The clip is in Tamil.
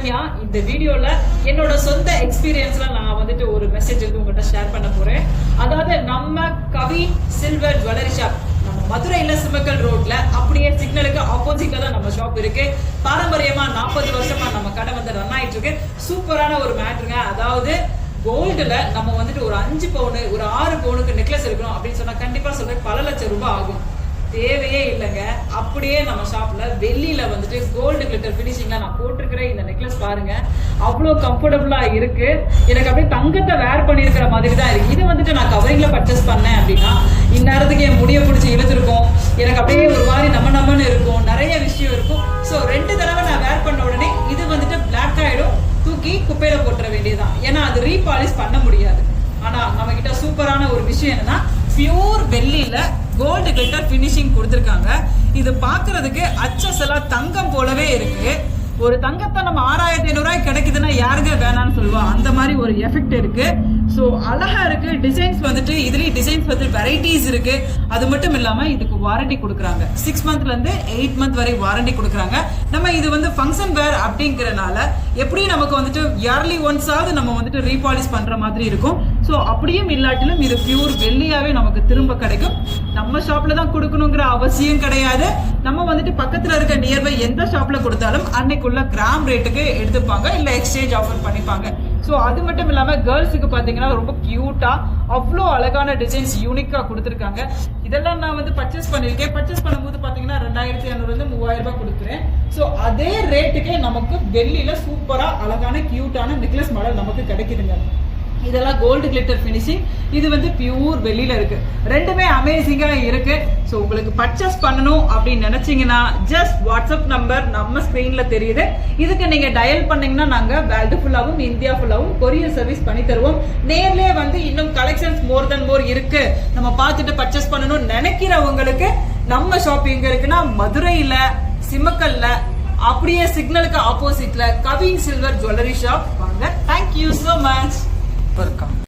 அனன்யா இந்த வீடியோல என்னோட சொந்த எக்ஸ்பீரியன்ஸ்ல நான் வந்துட்டு ஒரு மெசேஜ் வந்து உங்ககிட்ட ஷேர் பண்ண போறேன். அதாவது நம்ம கவி சில்வர் ஜுவல்லரி ஷாப் நம்ம மதுரையில சிமக்கல் ரோட்ல அப்படியே சிக்னலுக்கு ஆப்போசிட்ல தான் நம்ம ஷாப் இருக்கு. பாரம்பரியமா நாற்பது வருஷமா நம்ம கடை வந்து ரன் ஆயிட்டு இருக்கு. சூப்பரான ஒரு மேட்ருங்க அதாவது கோல்டுல நம்ம வந்துட்டு ஒரு அஞ்சு பவுனு ஒரு ஆறு பவுனுக்கு நெக்லஸ் இருக்கணும் அப்படின்னு சொன்னா கண்டிப்பா சொல்றேன். பல லட்சம் ரூபாய் ஆகும். தேவையே இல்லைங்க. அப்படியே நம்ம ஷாப்ல வெள்ளியில வந்துட்டு கோல்டு கிளிட்டர் ஃபினிஷிங்ல நான் போட்டிருக்கிற இந்த நெக்லஸ் பாருங்க. அவ்வளோ கம்ஃபர்டபுளா இருக்கு. எனக்கு அப்படியே தங்கத்தை வேர் பண்ணியிருக்கிற மாதிரி தான் இருக்கு. இது வந்துட்டு நான் கவரிங்ல பர்ச்சேஸ் பண்ணேன் அப்படின்னா இந்நேரத்துக்கு என் முடிய பிடிச்சி இழுத்துருக்கும். எனக்கு அப்படியே ஒரு மாதிரி நம்ம நம்மன்னு இருக்கும். நிறைய விஷயம் இருக்கும். ஸோ ரெண்டு தடவை நான் வேர் பண்ண உடனே இது வந்துட்டு பிளாக் ஆயிடும். தூக்கி குப்பையில போட்டுற வேண்டியதுதான். ஏன்னா அது ரீபாலிஷ் பண்ண முடியாது. ஆனா நம்ம கிட்ட சூப்பரான ஒரு விஷயம் என்னன்னா பியூர் வெள்ளியில கோல்டு கிளிட்டர் ஃபினிஷிங் கொடுத்துருக்காங்க. இது பார்க்கறதுக்கு அச்சசலா தங்கம் போலவே இருக்கு. ஒரு தங்கத்தை நம்ம ஆறாயிரத்தி ஐநூறுரூவாய் கிடைக்குதுன்னா யாருங்க வேணாம்னு சொல்லுவா? அந்த மாதிரி ஒரு எஃபெக்ட் இருக்கு. ஸோ அழகா இருக்கு. டிசைன்ஸ் வந்துட்டு இதுலேயும் டிசைன்ஸ் வந்து வெரைட்டிஸ் இருக்கு. அது மட்டும் இல்லாம இதுக்கு வாரண்டி கொடுக்குறாங்க. சிக்ஸ் மந்த்ல இருந்து எயிட் மந்த் வரை வாரண்டி கொடுக்குறாங்க. நம்ம இது வந்து ஃபங்க்ஷன் வேர் அப்படிங்கிறனால எப்படியும் நமக்கு வந்துட்டு இயர்லி ஒன்ஸாவது நம்ம வந்துட்டு ரீபாலிஷ் பண்ற மாதிரி இருக்கும். ஸோ அப்படியும் இல்லாட்டிலும் இது பியூர் வெள்ளியாவே நமக்கு திரும்ப கிடைக்கும். நம்ம ஷாப்ல தான் கொடுக்கணுங்கிற அவசியம் கிடையாது. நம்ம வந்துட்டு பக்கத்துல இருக்க நியர்பை எந்த ஷாப்ல கொடுத்தாலும் அன்னைக்குள்ள கிராம் ரேட்டுக்கு எடுத்துப்பாங்க இல்ல எக்ஸ்சேஞ்ச் ஆஃபர் பண்ணிப்பாங்க. ஸோ அது மட்டும் இல்லாமல் கேர்ள்ஸுக்கு பார்த்தீங்கன்னா ரொம்ப கியூட்டா அவ்வளோ அழகான டிசைன்ஸ் யூனிக்காக கொடுத்துருக்காங்க. இதெல்லாம் நான் வந்து பர்ச்சேஸ் பண்ணியிருக்கேன் பர்ச்சேஸ் பண்ணும்போது பார்த்தீங்கன்னா ரெண்டாயிரத்தி ஐநூறுல மூவாயிரம் ரூபாய் கொடுக்குறேன். ஸோ அதே ரேட்டுக்கே நமக்கு வெள்ளியில் சூப்பராக அழகான கியூட்டான நெக்லஸ் மாடல் நமக்கு கிடைக்குதுங்க. இதெல்லாம் கோல்டு கிளிட்டர் ஃபினிஷிங் இது வந்து பியூர் வெளியில இருக்கு. ரெண்டுமே அமேசிங்காக இருக்கு. ஸோ உங்களுக்கு பர்ச்சேஸ் பண்ணணும் அப்படின்னு நினச்சிங்கன்னா ஜஸ்ட் வாட்ஸ்அப் நம்பர் நம்ம ஸ்க்ரீனில் தெரியுது. இதுக்கு நீங்கள் டயல் பண்ணிங்கன்னா நாங்கள் வேர்ல்டு ஃபுல்லாகவும் இந்தியா ஃபுல்லாகவும் கொரியர் சர்வீஸ் பண்ணி தருவோம். நேர்லேயே வந்து இன்னும் கலெக்ஷன்ஸ் மோர் தென் மோர் இருக்கு. நம்ம பார்த்துட்டு பர்ச்சேஸ் பண்ணணும்னு நினைக்கிறவங்களுக்கு நம்ம ஷாப் எங்கே இருக்குன்னா மதுரையில் சிமக்கல்ல அப்படியே சிக்னலுக்கு ஆப்போசிட்ல கவின் சில்வர் ஜுவல்லரி ஷாப் வாங்க. தேங்க்யூ சோ மச் पर काम।